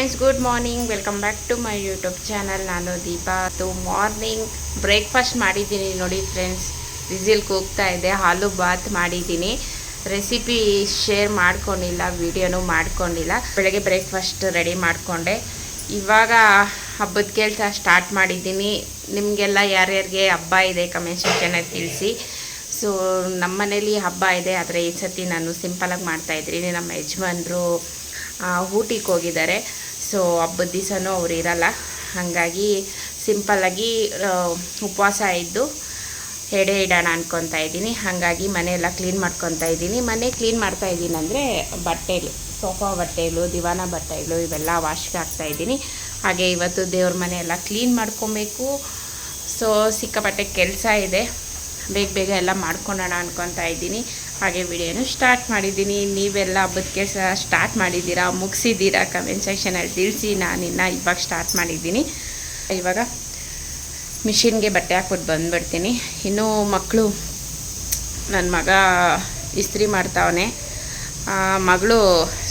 Friends good morning welcome back to my YouTube channel ನಾನು ದೀಪಾ. ಅದು morning breakfast ಮಾಡಿದ್ದೀನಿ ನೋಡಿ ಫ್ರೆಂಡ್ಸ್ ವಿಸಿಲ್ ಕೂಗ್ತಾ ಇದೆ, ಹಾಲು ಬಾತ್ ಮಾಡಿದ್ದೀನಿ. ರೆಸಿಪಿ ಶೇರ್ ಮಾಡ್ಕೊಂಡಿಲ್ಲ ವಿಡಿಯೋನೂ ಮಾಡ್ಕೊಂಡಿಲ್ಲ. ಬೆಳಗ್ಗೆ ಬ್ರೇಕ್ಫಾಸ್ಟ್ ರೆಡಿ ಮಾಡಿಕೊಂಡೆ. ಇವಾಗ ಹಬ್ಬದ ಕೆಲಸ ಸ್ಟಾರ್ಟ್ ಮಾಡಿದ್ದೀನಿ. ನಿಮಗೆಲ್ಲ ಯಾರ್ಯಾರಿಗೆ ಹಬ್ಬ ಇದೆ ಕಮೆಂಟ್ ಸೆಕ್ಷನಲ್ಲಿ ತಿಳಿಸಿ. ಸೊ ನಮ್ಮ ಮನೇಲಿ ಹಬ್ಬ ಇದೆ, ಆದರೆ ಈ ಸತಿ ನಾನು ಸಿಂಪಲಾಗಿ ಮಾಡ್ತಾಯಿದ್ದೀನಿ ನಮ್ಮ ಯಜಮಾನರು ಊಟಿಗೆ ಹೋಗಿದ್ದಾರೆ. ಸೊ ಹಬ್ಬದ ದಿವಸನೂ ಅವ್ರು ಇರಲ್ಲ. ಹಾಗಾಗಿ ಸಿಂಪಲ್ಲಾಗಿ ಉಪವಾಸ ಇದ್ದು ಎಡೆ ಇಡೋಣ ಅನ್ಕೊತಾ ಇದ್ದೀನಿ. ಹಾಗಾಗಿ ಮನೆಯೆಲ್ಲ ಕ್ಲೀನ್ ಮಾಡ್ಕೊತಾ ಇದ್ದೀನಿ. ಮನೆ ಕ್ಲೀನ್ ಮಾಡ್ತಾ ಇದ್ದೀನಿ ಅಂದರೆ ಬಟ್ಟೆಗಳು ಸೋಫಾ ಬಟ್ಟೆಗಳು ದಿವಾನ ಬಟ್ಟೆಗಳು ಇವೆಲ್ಲ ವಾಶ್ಗೆ ಹಾಕ್ತಾ ಇದ್ದೀನಿ. ಹಾಗೆ ಇವತ್ತು ದೇವ್ರ ಮನೆ ಎಲ್ಲ ಕ್ಲೀನ್ ಮಾಡ್ಕೊಬೇಕು. ಸೊ ಸಿಕ್ಕಾಪಟ್ಟೆ ಕೆಲಸ ಇದೆ. ಬೇಗ ಬೇಗ ಎಲ್ಲ ಮಾಡ್ಕೊಳ್ಳೋಣ ಅನ್ಕೊತಾ ಇದ್ದೀನಿ. ಹಾಗೆ ವಿಡಿಯೋನು ಸ್ಟಾರ್ಟ್ ಮಾಡಿದ್ದೀನಿ. ನೀವೆಲ್ಲ ಹಬ್ಬದ ಕೆಲಸ ಸ್ಟಾರ್ಟ್ ಮಾಡಿದ್ದೀರಾ, ಮುಗಿಸಿದ್ದೀರಾ? ಕಮೆಂಟ್ ಸೆಕ್ಷನಲ್ಲಿ ತಿಳಿಸಿ. ನಾನಿನ್ನು ಇವಾಗ ಸ್ಟಾರ್ಟ್ ಮಾಡಿದ್ದೀನಿ. ಇವಾಗ ಮಿಷಿನ್ಗೆ ಬಟ್ಟೆ ಹಾಕ್ಬಿಟ್ಟು ಬಂದುಬಿಡ್ತೀನಿ. ಇನ್ನೂ ಮಕ್ಕಳು ನನ್ನ ಮಗ ಇಸ್ತ್ರಿ ಮಾಡ್ತಾವನೆ. ಮಗಳು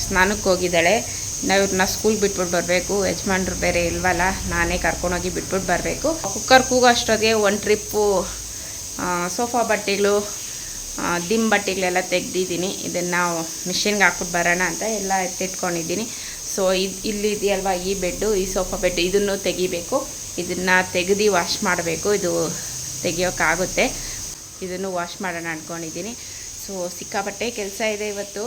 ಸ್ನಾನಕ್ಕೆ ಹೋಗಿದ್ದಾಳೆ. ನಾವು ಇವ್ರನ್ನ ಸ್ಕೂಲ್ ಬಿಟ್ಬಿಟ್ಟು ಬರಬೇಕು. ಯಜಮಾನ್ರು ಬೇರೆ ಇಲ್ವಲ್ಲ, ನಾನೇ ಕರ್ಕೊಂಡೋಗಿ ಬಿಟ್ಬಿಟ್ಟು ಬರಬೇಕು. ಕುಕ್ಕರ್ ಕೂಗೋ ಅಷ್ಟೊತ್ತಿಗೆ ಒಂದು ಟ್ರಿಪ್ಪು ಸೋಫಾ ಬಟ್ಟೆಗಳು ಆ, ದಿಮ್ ಬಟ್ಟೆಗಳೆಲ್ಲ ತೆಗ್ದಿದ್ದೀನಿ. ಇದನ್ನು ಮಿಷಿನ್ಗೆ ಹಾಕ್ಬಿಟ್ಟು ಬರೋಣ ಅಂತ ಎಲ್ಲ ಎತ್ತಿಟ್ಕೊಂಡಿದ್ದೀನಿ. ಸೊ ಇದು ಇಲ್ಲಿ ಇದೆಯಲ್ವ ಈ ಬೆಡ್ಡು ಈ ಸೋಫಾ ಬೆಡ್ ಇದನ್ನು ತೆಗಿಬೇಕು. ಇದನ್ನು ತೆಗೆದು ವಾಶ್ ಮಾಡಬೇಕು. ಇದು ತೆಗಿಯೋಕ್ಕಾಗುತ್ತೆ ಇದನ್ನು ವಾಶ್ ಮಾಡೋಣ ಅಂದ್ಕೊಂಡಿದ್ದೀನಿ ಸೊ ಸಿಕ್ಕಾಪಟ್ಟೆ ಕೆಲಸ ಇದೆ ಇವತ್ತು.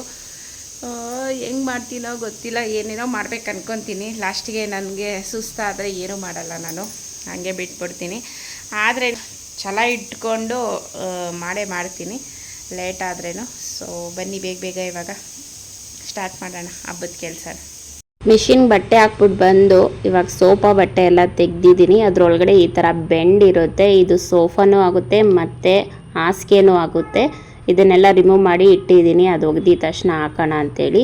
ಹೆಂಗೆ ಮಾಡ್ತೀನೋ ಗೊತ್ತಿಲ್ಲ. ಏನೇನೋ ಮಾಡ್ಬೇಕು ಅಂದ್ಕೊತೀನಿ ಲಾಸ್ಟಿಗೆ ನನಗೆ ಸುಸ್ತಾದರೆ ಏನೂ ಮಾಡಲ್ಲ ನಾನು. ಹಾಗೆ ಬಿಟ್ಬಿಡ್ತೀನಿ. ಆದರೆ ಛಲ ಇಟ್ಕೊಂಡು ಮಾಡೇ ಮಾಡ್ತೀನಿ. ಲೇಟ್ ಆದ್ರೇನು. ಸೊ ಬನ್ನಿ ಬೇಗ ಬೇಗ ಇವಾಗ. ಸ್ಟಾರ್ಟ್ ಮಾಡೋಣ ಹಬ್ಬದ ಕೆಲಸ. ಮಿಷಿನ್ ಬಟ್ಟೆ ಹಾಕ್ಬಿಟ್ಟು ಬಂದು, ಇವಾಗ ಸೋಫಾ ಬಟ್ಟೆ ಎಲ್ಲ ತೆಗ್ದಿದ್ದೀನಿ. ಅದರೊಳಗಡೆ ಈ ಥರ ಬೆಂಡ್ ಇರುತ್ತೆ. ಇದು ಸೋಫಾನೂ ಆಗುತ್ತೆ, ಮತ್ತು ಹಾಸಿಗೆನೂ ಆಗುತ್ತೆ. ಇದನ್ನೆಲ್ಲ ರಿಮೂವ್ ಮಾಡಿ ಇಟ್ಟಿದ್ದೀನಿ. ಅದು ಒಗ್ದಿದ ತಕ್ಷಣ ಹಾಕೋಣ ಅಂತೇಳಿ.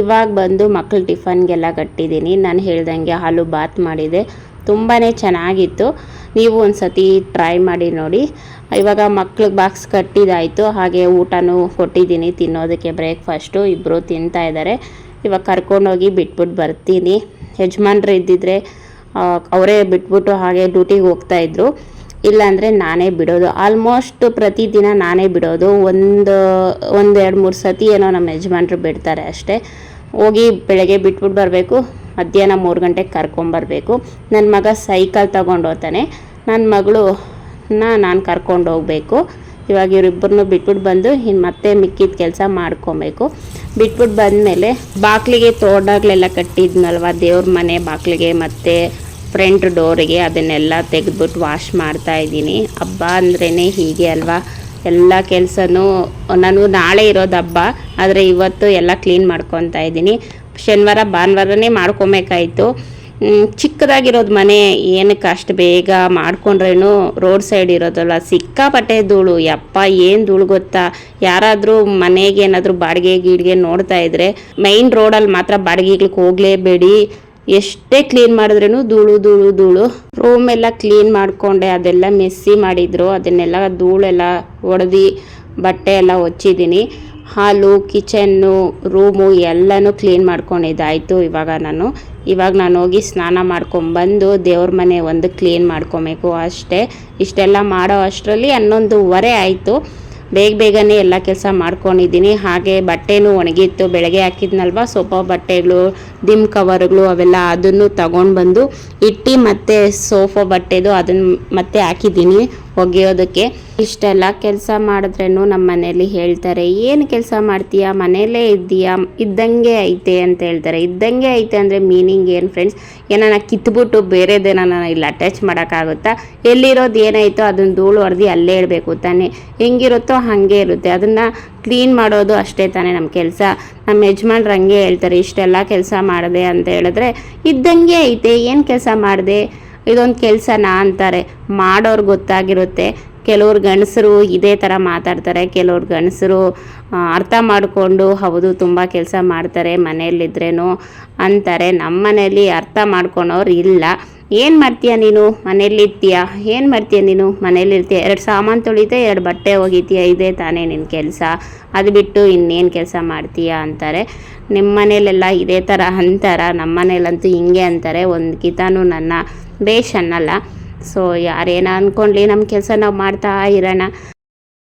ಇವಾಗ ಬಂದು ಮಕ್ಕಳು ಟಿಫನ್ಗೆಲ್ಲ ಕಟ್ಟಿದ್ದೀನಿ. ನಾನು ಹೇಳ್ದಂಗೆ ಹಾಲು ಬಾತ್ ಮಾಡಿದೆ. ತುಂಬಾ ಚೆನ್ನಾಗಿತ್ತು. ನೀವು ಒಂದು ಸತಿ ಟ್ರೈ ಮಾಡಿ ನೋಡಿ. ಇವಾಗ ಮಕ್ಳಿಗೆ ಬಾಕ್ಸ್ ಕಟ್ಟಿದಾಯಿತು. ಹಾಗೆ ಊಟನೂ ಕೊಟ್ಟಿದ್ದೀನಿ. ತಿನ್ನೋದಕ್ಕೆ ಬ್ರೇಕ್ಫಾಸ್ಟು ಇಬ್ಬರು ತಿಂತಾ ಇದ್ದಾರೆ ಇವಾಗ ಕರ್ಕೊಂಡೋಗಿ ಬಿಟ್ಬಿಟ್ಟು ಬರ್ತೀನಿ. ಯಜಮಾನ್ರು ಇದ್ದಿದ್ರೆ ಅವರೇ ಬಿಟ್ಬಿಟ್ಟು ಹಾಗೆ ಡ್ಯೂಟಿಗೆ ಹೋಗ್ತಾಯಿದ್ರು ಇಲ್ಲಾಂದರೆ ನಾನೇ ಬಿಡೋದು. ಆಲ್ಮೋಸ್ಟ್ ಪ್ರತಿದಿನ ನಾನೇ ಬಿಡೋದು. ಒಂದು ಒಂದು ಎರಡು ಮೂರು ಸತಿ ಏನೋ ನಮ್ಮ ಯಜಮಾನ್ರು ಬಿಡ್ತಾರೆ ಅಷ್ಟೇ. ಹೋಗಿ ಬೆಳಗ್ಗೆ ಬಿಟ್ಬಿಟ್ಟು ಬರಬೇಕು. ಮಧ್ಯಾಹ್ನ ಮೂರು ಗಂಟೆಗೆ ಕರ್ಕೊಂಬರ್ಬೇಕು. ನನ್ನ ಮಗ ಸೈಕಲ್ ಹೋಗ್ತಾನೆ. ನನ್ನ ಮಗಳು ನಾನು ಕರ್ಕೊಂಡು ಹೋಗಬೇಕು. ಇವಾಗ ಇವರಿಬ್ಬರನ್ನು ಬಿಟ್ಬಿಟ್ಟು ಬಂದು ಇನ್ನು ಮತ್ತೆ ಮಿಕ್ಕಿದ ಕೆಲಸ ಮಾಡ್ಕೊಬೇಕು. ಬಿಟ್ಬಿಟ್ಟು ಬಂದಮೇಲೆ ಬಾಕ್ಲಿಗೆ ತೋಡಾಗ್ಲೆಲ್ಲ ಕಟ್ಟಿದ್ನಲ್ವ, ದೇವ್ರ ಮನೆ ಬಾಕ್ಲಿಗೆ ಮತ್ತು ಫ್ರಂಟ್ ಡೋರಿಗೆ ಅದನ್ನೆಲ್ಲ ತೆಗೆದ್ಬಿಟ್ಟು ವಾಶ್ ಮಾಡ್ತಾ ಇದ್ದೀನಿ. ಹಬ್ಬ ಅಂದ್ರೇ ಹೀಗೆ ಅಲ್ವಾ? ಎಲ್ಲ ಕೆಲಸನೂ, ನಾನು ನಾಳೆ ಇರೋದು ಹಬ್ಬ, ಆದರೆ ಇವತ್ತು ಎಲ್ಲ ಕ್ಲೀನ್ ಮಾಡ್ಕೊತಾ ಇದ್ದೀನಿ. ಶನಿವಾರ, ಭಾನುವಾರನೇ ಮಾಡ್ಕೊಬೇಕಾಯ್ತು. ಚಿಕ್ಕದಾಗಿರೋದು ಮನೆ ಏನಕ್ಕೆ ಅಷ್ಟು ಬೇಗ ಮಾಡಿಕೊಂಡ್ರೇನು ರೋಡ್ ಸೈಡ್ ಇರೋದಲ್ಲ. ಸಿಕ್ಕಾಪಟ್ಟೆ ಧೂಳು. ಯಪ್ಪ, ಏನು ಧೂಳು ಗೊತ್ತಾ? ಯಾರಾದರೂ ಮನೆಗೆ ಏನಾದರೂ ಬಾಡಿಗೆ ಗೀಡಿಗೆ ನೋಡ್ತಾ ಇದ್ರೆ ಮೈನ್ ರೋಡಲ್ಲಿ ಮಾತ್ರ ಬಾಡಿಗೆಗಳಿಗೆ ಹೋಗಲೇಬೇಡಿ. ಎಷ್ಟೇ ಕ್ಲೀನ್ ಮಾಡಿದ್ರೂ ಧೂಳು ಧೂಳು ಧೂಳು. ರೂಮ್ ಎಲ್ಲ ಕ್ಲೀನ್ ಮಾಡಿಕೊಂಡೆ, ಅದೆಲ್ಲ ಮೆಸ್ಸಿ ಮಾಡಿದ್ರು. ಅದನ್ನೆಲ್ಲ ಧೂಳೆಲ್ಲ ಒಡೆದು ಬಟ್ಟೆ ಎಲ್ಲ ಹೊಚ್ಚಿದ್ದೀನಿ. ಹಾಲು, ಕಿಚನ್ನು, ರೂಮು ಎಲ್ಲನೂ ಕ್ಲೀನ್ ಮಾಡ್ಕೊಂಡಿದ್ದಾಯಿತು ಇವಾಗ ನಾನು. ಇವಾಗ ನಾನು ಹೋಗಿ ಸ್ನಾನ ಮಾಡ್ಕೊಂಬಂದು ದೇವ್ರ ಮನೆ ಒಂದು ಕ್ಲೀನ್ ಮಾಡ್ಕೊಬೇಕು ಅಷ್ಟೇ. ಇಷ್ಟೆಲ್ಲ ಮಾಡೋ ಅಷ್ಟರಲ್ಲಿ ಹನ್ನೊಂದುವರೆ ಆಯಿತು. ಬೇಗ ಬೇಗನೆ ಎಲ್ಲ ಕೆಲಸ ಮಾಡ್ಕೊಂಡಿದ್ದೀನಿ. ಹಾಗೆ ಬಟ್ಟೆನೂ ಒಣಗಿತ್ತು. ಬೆಳಗ್ಗೆ ಹಾಕಿದ್ನಲ್ವ? ಸೋಫಾ ಬಟ್ಟೆಗಳು ದಿಮ್ ಕವರ್ಗಳು ಅವೆಲ್ಲ ಅದನ್ನು ತಗೊಂಡು ಬಂದು ಇಟ್ಟು ಮತ್ತೆ ಸೋಫಾ ಬಟ್ಟೆದು ಅದನ್ನು ಮತ್ತೆ ಹಾಕಿದ್ದೀನಿ. ಒಗೆಯೋದಕ್ಕೆ ಇಷ್ಟೆಲ್ಲ ಕೆಲಸ ಮಾಡಿದ್ರೇನು ನಮ್ಮ ಮನೇಲಿ ಹೇಳ್ತಾರೆ, ಏನು ಕೆಲಸ ಮಾಡ್ತೀಯಾ? ಮನೆಯಲ್ಲೇ ಇದ್ದೀಯಾ? ಇದ್ದಂಗೆ ಐತೆ ಅಂತ ಹೇಳ್ತಾರೆ. ಇದ್ದಂಗೆ ಐತೆ ಅಂದರೆ ಮೀನಿಂಗ್ ಏನು ಫ್ರೆಂಡ್ಸ್ ಏನಾನ ಕಿತ್ಬಿಟ್ಟು ಬೇರೆದೇನ ಇಲ್ಲಿ ಅಟ್ಯಾಚ್ ಮಾಡೋಕ್ಕಾಗುತ್ತಾ? ಎಲ್ಲಿರೋದು ಏನಾಯಿತೋ ಅದನ್ನು ಧೂಳು ಹೊಡೆದು ಅಲ್ಲೇ ಇಡಬೇಕು ತಾನೇ? ಹೆಂಗಿರುತ್ತೋ ಹಾಗೆ ಇರುತ್ತೆ. ಅದನ್ನು ಕ್ಲೀನ್ ಮಾಡೋದು ಅಷ್ಟೇ ತಾನೇ ನಮ್ಮ ಕೆಲಸ. ನಮ್ಮ ಯಜಮಾನ್ರು ಹಂಗೆ ಹೇಳ್ತಾರೆ, ಇಷ್ಟೆಲ್ಲ ಕೆಲಸ ಮಾಡಿದೆ ಅಂತ ಹೇಳಿದ್ರೆ, ಇದ್ದಂಗೆ ಐತೆ, ಏನು ಕೆಲಸ ಮಾಡಿದೆ? ಇದೊಂದು ಕೆಲಸನಾ ಅಂತಾರೆ. ಮಾಡೋರು ಗೊತ್ತಾಗಿರುತ್ತೆ. ಕೆಲವ್ರು ಗಂಡಸರು ಇದೇ ಥರ ಮಾತಾಡ್ತಾರೆ. ಕೆಲವ್ರು ಗಂಡಸರು ಅರ್ಥ ಮಾಡಿಕೊಂಡು ಹೌದು ತುಂಬ ಕೆಲಸ ಮಾಡ್ತಾರೆ ಮನೆಯಲ್ಲಿದ್ರೇ ಅಂತಾರೆ. ನಮ್ಮ ಮನೇಲಿ ಅರ್ಥ ಮಾಡ್ಕೊಳೋರು ಇಲ್ಲ. ಏನು ಮಾಡ್ತೀಯ ನೀನು? ಮನೇಲಿರ್ತೀಯ ಏನು ಮಾಡ್ತೀಯ ನೀನು? ಮನೇಲಿರ್ತೀಯ ಎರಡು ಸಾಮಾನು ತೊಳಿತೀಯ ಎರಡು ಬಟ್ಟೆ ಒಗಿತೀಯ? ಇದೇ ತಾನೇ ನಿನ್ನ ಕೆಲಸ. ಅದು ಬಿಟ್ಟು ಇನ್ನೇನು ಕೆಲಸ ಮಾಡ್ತೀಯ ಅಂತಾರೆ. ನಿಮ್ಮ ಮನೇಲೆಲ್ಲ ಇದೇ ಥರ ಅಂತಾರ. ನಮ್ಮ ಮನೇಲಂತೂ ಹಿಂಗೆ ಅಂತಾರೆ. ಒಂದು ಕಿತಾನು ನನ್ನ ಬೇಷ್ ಅನ್ನಲ್ಲ. ಸೊ ಯಾರೇನ ಅಂದ್ಕೊಂಡ್ಲಿ ನಮ್ಮ ಕೆಲಸ ನಾವು ಮಾಡ್ತಾ ಇರೋಣ.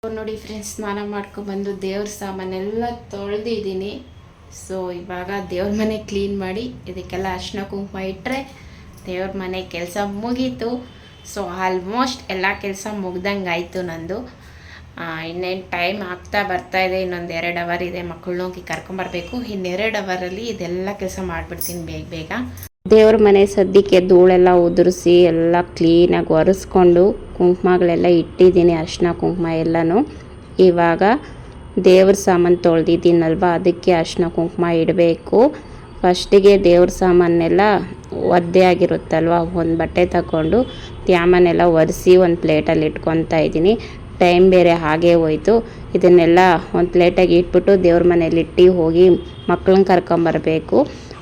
ನೋಡಿ ಫ್ರೆಂಡ್ಸ್ ಸ್ನಾನ ಮಾಡ್ಕೊಬಂದು ದೇವ್ರ ಸಾಮಾನೆಲ್ಲ ತೊಳೆದಿದ್ದೀನಿ. ಸೊ ಇವಾಗ ದೇವ್ರ ಮನೆ ಕ್ಲೀನ್ ಮಾಡಿ, ಇದಕ್ಕೆಲ್ಲ ಅರ್ಶಿನ ಕುಂಕುಮ ಇಟ್ಟರೆ ದೇವ್ರ ಮನೆ ಕೆಲಸ ಮುಗೀತು. ಸೊ ಆಲ್ಮೋಸ್ಟ್ ಎಲ್ಲ ಕೆಲಸ ಮುಗ್ದಂಗೆ ಆಯಿತು ನಂದು. ಇನ್ನೇನು ಟೈಮ್ ಆಗ್ತಾ ಬರ್ತಾ ಇದೆ, ಇನ್ನೊಂದು ಎರಡು ಅವರ್ ಇದೆ ಮಕ್ಕಳನ್ನ ಹೋಗಿ ಕರ್ಕೊಂಬರ್ಬೇಕು ಇನ್ನೆರಡು ಅವರಲ್ಲಿ ಇದೆಲ್ಲ ಕೆಲಸ ಮಾಡಿಬಿಡ್ತೀನಿ ಬೇಗ ಬೇಗ. ದೇವ್ರ ಮನೆ ಸದ್ಯಕ್ಕೆ ಧೂಳೆಲ್ಲ ಉದುರಿಸಿ ಎಲ್ಲ ಕ್ಲೀನಾಗಿ ಒರೆಸ್ಕೊಂಡು ಕುಂಕುಮಗಳೆಲ್ಲ ಇಟ್ಟಿದ್ದೀನಿ, ಅರಿಶಿನ, ಕುಂಕುಮ ಎಲ್ಲನೂ. ಇವಾಗ ದೇವ್ರ ಸಾಮಾನು ತೊಳೆದಿದ್ದೀನಲ್ವ, ಅದಕ್ಕೆ ಅರಿಶಿನ, ಕುಂಕುಮ ಇಡಬೇಕು. ಫಸ್ಟಿಗೆ ದೇವ್ರ ಸಾಮಾನೆಲ್ಲ ಒದ್ದೆ ಆಗಿರುತ್ತಲ್ವ, ಒಂದು ಬಟ್ಟೆ ತಗೊಂಡು ತ್ಯಾಮನೆಲ್ಲ ಒರೆಸಿ ಒಂದು ಪ್ಲೇಟಲ್ಲಿ ಇಟ್ಕೊತಾ ಇದ್ದೀನಿ. ಟೈಮ್ ಬೇರೆ ಹಾಗೆ ಹೋಯ್ತು. ಇದನ್ನೆಲ್ಲ ಒಂದು ಪ್ಲೇಟಾಗಿ ಇಟ್ಬಿಟ್ಟು ದೇವ್ರ ಮನೇಲಿ ಇಟ್ಟು ಹೋಗಿ ಮಕ್ಕಳನ್ನ ಕರ್ಕೊಂಬರಬೇಕು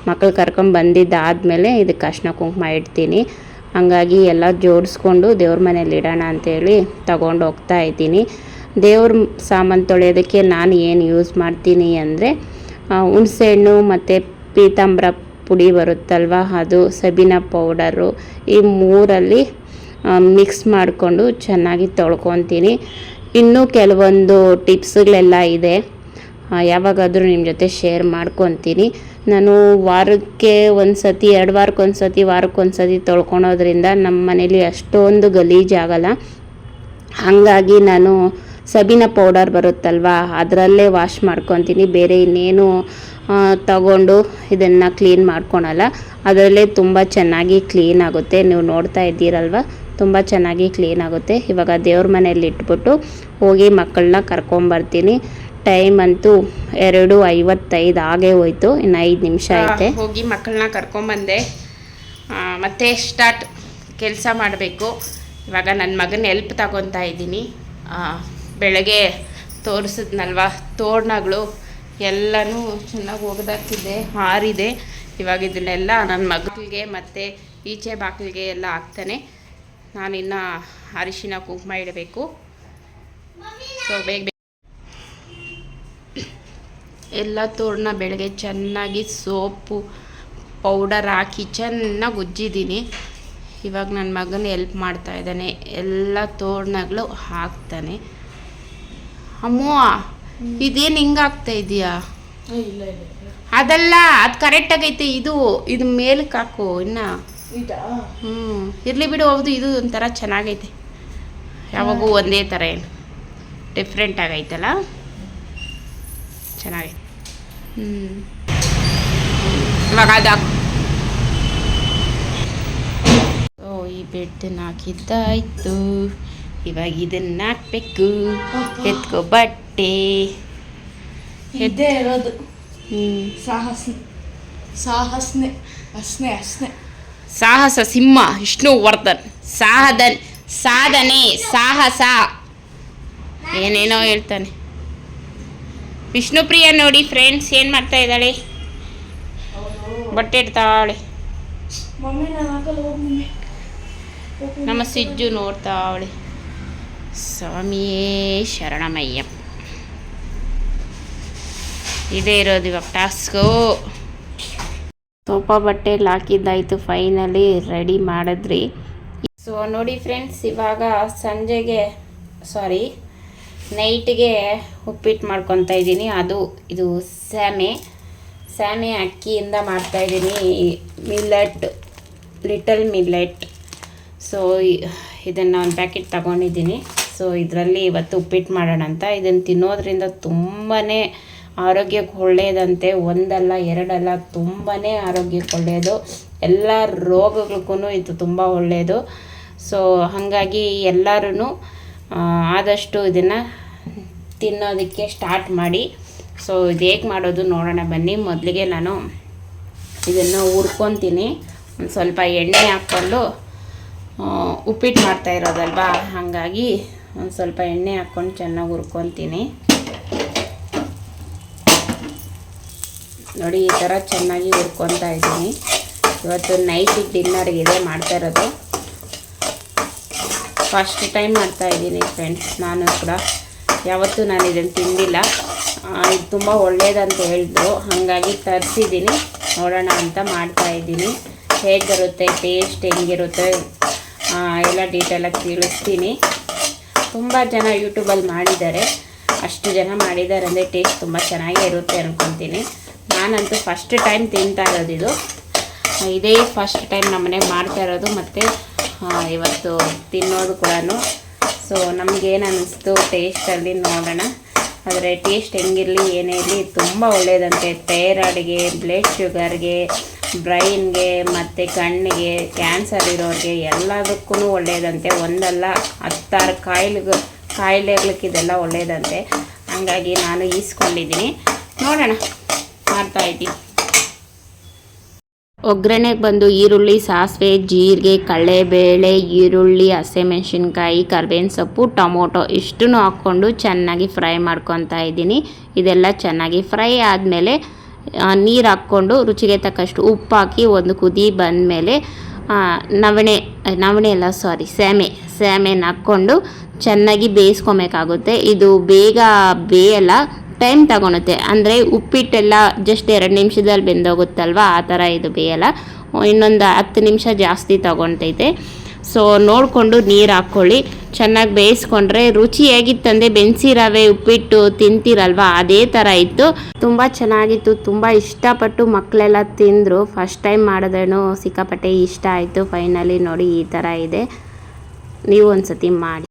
ಮಕ್ಕಳು ಕರ್ಕೊಂಡು ಬಂದಿದ್ದಾದಮೇಲೆ ಇದಕ್ಕೆ ಅರ್ಶಿನ ಕುಂಕುಮ ಇಡ್ತೀನಿ. ಹಂಗಾಗಿ ಎಲ್ಲ ಜೋಡಿಸ್ಕೊಂಡು ದೇವ್ರ ಮನೇಲಿ ಇಡೋಣ ಅಂಥೇಳಿ ತೊಗೊಂಡು ಹೋಗ್ತಾ ಇದ್ದೀನಿ. ದೇವ್ರ ಸಾಮಾನು ತೊಳೆಯೋದಕ್ಕೆ ನಾನು ಏನು ಯೂಸ್ ಮಾಡ್ತೀನಿ ಅಂದರೆ ಹುಣಸೆಹಣ್ಣು ಮತ್ತು ಪೀತಾಂಬರ ಪುಡಿ ಬರುತ್ತಲ್ವ? ಅದು ಸಬೀನ ಪೌಡರು. ಈ ಮೂರಲ್ಲಿ ಮಿಕ್ಸ್ ಮಾಡಿಕೊಂಡು ಚೆನ್ನಾಗಿ ತೊಳ್ಕೊತೀನಿ. ಇನ್ನೂ ಕೆಲವೊಂದು ಟಿಪ್ಸ್ಗಳೆಲ್ಲ ಇದೆ. ಯಾವಾಗಾದರೂ ನಿಮ್ಮ ಜೊತೆ ಶೇರ್ ಮಾಡ್ಕೊತೀನಿ. ನಾನು ವಾರಕ್ಕೆ ಒಂದು ಸತಿ ಎರಡು ವಾರಕ್ಕೆ ಒಂದು ಸತಿ ವಾರಕ್ಕೆ ಒಂದು ಸತಿ ತೊಳ್ಕೊಳೋದ್ರಿಂದ ನಮ್ಮ ಮನೇಲಿ ಅಷ್ಟೊಂದು ಗಲೀಜಾಗಲ್ಲ. ಹಾಗಾಗಿ ನಾನು ಸಬೀನ ಪೌಡರ್ ಬರುತ್ತಲ್ವ, ಅದರಲ್ಲೇ ವಾಶ್ ಮಾಡ್ಕೊತೀನಿ. ಬೇರೆ ಇನ್ನೇನು ತಗೊಂಡು ಇದನ್ನು ಕ್ಲೀನ್ ಮಾಡ್ಕೊಳಲ್ಲ. ಅದರಲ್ಲೇ ತುಂಬ ಚೆನ್ನಾಗಿ ಕ್ಲೀನ್ ಆಗುತ್ತೆ. ನೀವು ನೋಡ್ತಾ ಇದ್ದೀರಲ್ವ? ತುಂಬ ಚೆನ್ನಾಗಿ ಕ್ಲೀನ್ ಆಗುತ್ತೆ. ಇವಾಗ ದೇವ್ರ ಮನೇಲಿ ಇಟ್ಬಿಟ್ಟು ಹೋಗಿ ಮಕ್ಕಳನ್ನ ಕರ್ಕೊಂಬರ್ತೀನಿ ಟೈಮ್ ಅಂತೂ ಎರಡು ಐವತ್ತೈದು ಆಗೇ ಹೋಯ್ತು. ಇನ್ನು ಐದು ನಿಮಿಷ ಐತೆ. ಹೋಗಿ ಮಕ್ಕಳನ್ನ ಕರ್ಕೊಂಬಂದೆ ಮತ್ತೆ ಸ್ಟಾರ್ಟ್ ಕೆಲಸ ಮಾಡಬೇಕು. ಇವಾಗ ನನ್ನ ಮಗನ ಹೆಲ್ಪ್ ತಗೊತಾ ಇದ್ದೀನಿ. ಬೆಳಗ್ಗೆ ತೋರಿಸಿದ್ನಲ್ವ ತೋರಣಗಳು. ಎಲ್ಲನೂ ಚೆನ್ನಾಗಿ ಒಗೆದಾಕಿದ್ದೆ ಹಾರಿದೆ. ಇವಾಗ ಇದನ್ನೆಲ್ಲ ನನ್ನ ಮಗಳಿಗೆ ಮತ್ತು ಈಚೆ ಬಾಗಿಲಿಗೆ ಎಲ್ಲ ಹಾಕ್ತಾನೆ. ನಾನಿನ್ನು ಅರಿಶಿನ ಕುಂಕುಮ ಇಡಬೇಕು. ಸೊ ಬೇಗ ಎಲ್ಲ ತೋರಣ ಬೆಳಗ್ಗೆ ಚೆನ್ನಾಗಿ ಸೋಪು, ಪೌಡರ್ ಹಾಕಿ ಚೆನ್ನಾಗಿ ಉಜ್ಜಿದ್ದೀನಿ. ಇವಾಗ ನನ್ನ ಮಗನ ಹೆಲ್ಪ್ ಮಾಡ್ತಾ ಇದ್ದಾನೆ. ಎಲ್ಲ ತೋರಣಗಳು ಹಾಕ್ತಾನೆ. ಅಮ್ಮೋ ಇದೇನು ಹಿಂಗಾಗ್ತಾ ಇದೆಯಾ? ಅದಲ್ಲ ಅದು ಕರೆಕ್ಟಾಗೈತೆ ಇದು ಇದು ಮೇಲಕ್ಕೆ ಹಾಕು ಇನ್ನ. ಹ್ಞೂ ಇರಲಿ ಬಿಡು ಹೌದು ಇದು ಒಂಥರ ಚೆನ್ನಾಗೈತೆ. ಯಾವಾಗೂ ಒಂದೇ ಥರ ಏನು. ಡಿಫ್ರೆಂಟ್ ಆಗೈತಲ್ಲ ಚೆನ್ನಾಗೈತೆ. ಹ್ಞೂ ಇವಾಗ ಅದು ಓ ಈ ಬೆಡ್ಡನ್ನ ಹಾಕಿದ್ದಾಯ್ತು. ಇವಾಗ ಇದನ್ನ ಹಾಕ್ಬೇಕು. ಎತ್ಕೋ ಬಟ್ಟೆ ಹೆದ್ದೆ ಇರೋದು. ಸಾಹಸ ಸಿಂಹ ಅಸ್ನೆ ಅಸ್ನೆ. ಸಾಹಸ ಸಿಂಹ ವಿಷ್ಣುವರ್ಧನ್ ಸಾಹದನ್ ಸಾಧನೆ ಸಾಹಸ. ಏನೇನೋ ಹೇಳ್ತಾನೆ. ವಿಷ್ಣು ಪ್ರಿಯ ನೋಡಿ ಫ್ರೆಂಡ್ಸ್ ಏನು ಮಾಡ್ತಾ ಇದ್ದಾಳೆ? ಬಟ್ಟೆ ಇಡ್ತಾಳೆ ನಮ್ಮ ಸಿಜ್ಜು ನೋಡ್ತಾವಳೆ. ಸ್ವಾಮಿಯೇ ಶರಣಮಯ್ಯ ಇದೇ ಇರೋದು ಇವಾಗ ಟಾಸ್ಕು. ಸೋಫಾ ಬಟ್ಟೆಲಿ ಹಾಕಿದ್ದಾಯ್ತು ಫೈನಲಿ ರೆಡಿ ಮಾಡಿದ್ರಿ. ಸೊ ನೋಡಿ ಫ್ರೆಂಡ್ಸ್ ಇವಾಗ ಸಂಜೆಗೆ ಸಾರಿ ನೈಟ್ಗೆ ಉಪ್ಪಿಟ್ಟು ಮಾಡ್ಕೊತಾ ಇದ್ದೀನಿ. ಅದು, ಇದು ಸ್ಯಾಮೆ. ಸ್ಯಾಮೆ ಅಕ್ಕಿಯಿಂದ ಮಾಡ್ತಾ ಇದ್ದೀನಿ. Millet, little millet. ಸೊ ಇದನ್ನು ಒಂದು ಪ್ಯಾಕೆಟ್ ತಗೊಂಡಿದ್ದೀನಿ. ಸೊ ಇದರಲ್ಲಿ ಇವತ್ತು ಉಪ್ಪಿಟ್ಟು ಮಾಡೋಣ ಅಂತ ಇದನ್ನು ತಿನ್ನೋದ್ರಿಂದ ತುಂಬಾ ಆರೋಗ್ಯಕ್ಕೆ ಒಳ್ಳೆಯದಂತೆ ಒಂದಲ್ಲ, ಎರಡಲ್ಲ ತುಂಬಾ ಆರೋಗ್ಯಕ್ಕೆ ಒಳ್ಳೆಯದು ಎಲ್ಲ ರೋಗಗಳಿಗೂ ಇದು ತುಂಬ ಒಳ್ಳೆಯದು ಸೊ ಹಾಗಾಗಿ ಎಲ್ಲರೂ ಆದಷ್ಟು ಇದನ್ನು ತಿನ್ನೋದಕ್ಕೆ ಸ್ಟಾರ್ಟ್ ಮಾಡಿ. ಸೊ ಇದು ಹೇಗೆ ಮಾಡೋದು ನೋಡೋಣ ಬನ್ನಿ. ಮೊದಲಿಗೆ ನಾನು ಇದನ್ನು ಹುರ್ಕೊತೀನಿ. ಒಂದು ಸ್ವಲ್ಪ ಎಣ್ಣೆ ಹಾಕ್ಕೊಂಡು ಉಪ್ಪಿಟ್ಟು ಮಾಡ್ತಾ ಇರೋದಲ್ವಾ? ಹಾಗಾಗಿ ಒಂದು ಸ್ವಲ್ಪ ಎಣ್ಣೆ ಹಾಕ್ಕೊಂಡು ಚೆನ್ನಾಗಿ ಹುರ್ಕೊತೀನಿ. ನೋಡಿ, ಈ ಥರ ಚೆನ್ನಾಗಿ ಹುರ್ಕೊತಾ ಇದ್ದೀನಿ. ಇವತ್ತು ನೈಟ್ ಡಿನ್ನರ್ಗೆ ಇದೆ ಮಾಡ್ತಾ ಇರೋದು. ಫಸ್ಟ್ ಟೈಮ್ ಮಾಡ್ತಾ ಇದ್ದೀನಿ ಫ್ರೆಂಡ್ಸ್ ನಾನು ಕೂಡ. ಯಾವತ್ತೂ ನಾನು ಇದನ್ನು ತಿಂದಿಲ್ಲ. ಇದು ತುಂಬ ಒಳ್ಳೇದಂತ ಹೇಳಿದ್ರು. ಹಾಗಾಗಿ ತರಿಸಿದ್ದೀನಿ. ನೋಡೋಣ ಅಂತ ಮಾಡ್ತಾ ಇದ್ದೀನಿ. ಹೇಗೆ ಬರುತ್ತೆ ಟೇಸ್ಟ್ ಹೆಂಗಿರುತ್ತೆ ಎಲ್ಲ ಡೀಟೇಲಾಗಿ ತಿಳಿಸ್ತೀನಿ. ತುಂಬ ಜನ ಯೂಟ್ಯೂಬಲ್ಲಿ ಮಾಡಿದ್ದಾರೆ. ಅಷ್ಟು ಜನ ಮಾಡಿದ್ದಾರೆ ಅಂದರೆ ಟೇಸ್ಟ್ ತುಂಬ ಚೆನ್ನಾಗೇ ಇರುತ್ತೆ ಅನ್ಕೊತೀನಿ. ನಾನಂತೂ ಫಸ್ಟ್ ಟೈಮ್ ತಿಂತಾ ಇರೋದು ಇದು. ಇದೇ ಫಸ್ಟ್ ಟೈಮ್ ನಮ್ಮನೆಗೆ ಮಾಡ್ತಾ ಇರೋದು ಮತ್ತು ಇವತ್ತು ತಿನ್ನೋದು ಕೂಡ ಸೊ ನಮಗೇನು ಅನ್ನಿಸ್ತು ಟೇಸ್ಟಲ್ಲಿ ನೋಡೋಣ. ಆದರೆ ಟೇಸ್ಟ್ ಹೆಂಗಿರಲಿ, ಏನೇ ಇರಲಿ, ತುಂಬ ಒಳ್ಳೆಯದಂತೆ ಥೈರಾಯ್ಡ್ಗೆ ಬ್ಲಡ್ ಶುಗರ್ಗೆ ಬ್ರೈನ್ಗೆ ಮತ್ತು ಕಣ್ಣಿಗೆ ಕ್ಯಾನ್ಸರ್ ಇರೋರಿಗೆ ಎಲ್ಲದಕ್ಕೂ ಒಳ್ಳೆಯದಂತೆ ಒಂದಲ್ಲ ಹತ್ತಾರು ಕಾಯಿಲೆಗೆ ಕಾಯಿಲೆಗಳಿಗೆ ಇದೆಲ್ಲ ಒಳ್ಳೆಯದಂತೆ ಹಾಗಾಗಿ ನಾನು ಈಸ್ಕೊಂಡಿದ್ದೀನಿ. ನೋಡೋಣ. ಮಾಡ್ತಾ ಇದ್ದೀನಿ ಒಗ್ಗರಣೆಗೆ ಬಂದು ಈರುಳ್ಳಿ, ಸಾಸಿವೆ, ಜೀರಿಗೆ, ಕಡಲೆಬೇಳೆ, ಈರುಳ್ಳಿ ಹಸಿಮೆಣಸಿನ್ಕಾಯಿ ಕರ್ಬೇವಿನ ಸೊಪ್ಪು, ಟೊಮೊಟೊ ಇಷ್ಟನ್ನು ಹಾಕ್ಕೊಂಡು ಚೆನ್ನಾಗಿ ಫ್ರೈ ಮಾಡ್ಕೊತಾ ಇದ್ದೀನಿ. ಇದೆಲ್ಲ ಚೆನ್ನಾಗಿ ಫ್ರೈ ಆದಮೇಲೆ ನೀರು ಹಾಕ್ಕೊಂಡು ರುಚಿಗೆ ತಕ್ಕಷ್ಟು ಉಪ್ಪು ಹಾಕಿ ಒಂದು ಕುದಿ ಬಂದಮೇಲೆ ನವಣೆ ನವಣೆ ಅಲ್ಲ ಸಾರಿ ಸ್ಯಾಮೆ, ಸ್ಯಾಮೆನ ಹಾಕ್ಕೊಂಡು ಚೆನ್ನಾಗಿ ಬೇಯಿಸ್ಕೊಬೇಕಾಗುತ್ತೆ. ಇದು ಬೇಗ ಬೇಯಲ್ಲ ಟೈಮ್ ತಗೊಳುತ್ತೆ. ಅಂದರೆ ಉಪ್ಪಿಟ್ಟೆಲ್ಲ ಜಸ್ಟ್ ಎರಡು ನಿಮಿಷದಲ್ಲಿ ಬೆಂದೋಗುತ್ತಲ್ವ? ಆ ಥರ ಇದು ಬೇಯಲ್ಲ. ಇನ್ನೊಂದು ಹತ್ತು ನಿಮಿಷ ಜಾಸ್ತಿ ತಗೊತೈತೆ. ಸೊ, ನೋಡಿಕೊಂಡು ನೀರು ಹಾಕ್ಕೊಳ್ಳಿ. ಚೆನ್ನಾಗಿ ಬೇಯಿಸ್ಕೊಂಡ್ರೆ ರುಚಿಯಾಗಿತ್ತಂದರೆ ಬೆನ್ಸಿ ರವೆ, ಉಪ್ಪಿಟ್ಟು ತಿಂತೀರಲ್ವ? ಅದೇ ಥರ ಇತ್ತು. ತುಂಬ ಚೆನ್ನಾಗಿತ್ತು. ತುಂಬ ಇಷ್ಟಪಟ್ಟು ಮಕ್ಕಳೆಲ್ಲ ತಿಂದರು. ಫಸ್ಟ್ ಟೈಮ್ ಮಾಡಿದ್ರೂ ಸಿಕ್ಕಾಪಟ್ಟೆ ಇಷ್ಟ ಆಯಿತು. ಫೈನಲಿ ನೋಡಿ ಈ ಥರ ಇದೆ. ನೀವು ಒಂದು ಸತಿ ಮಾಡಿ.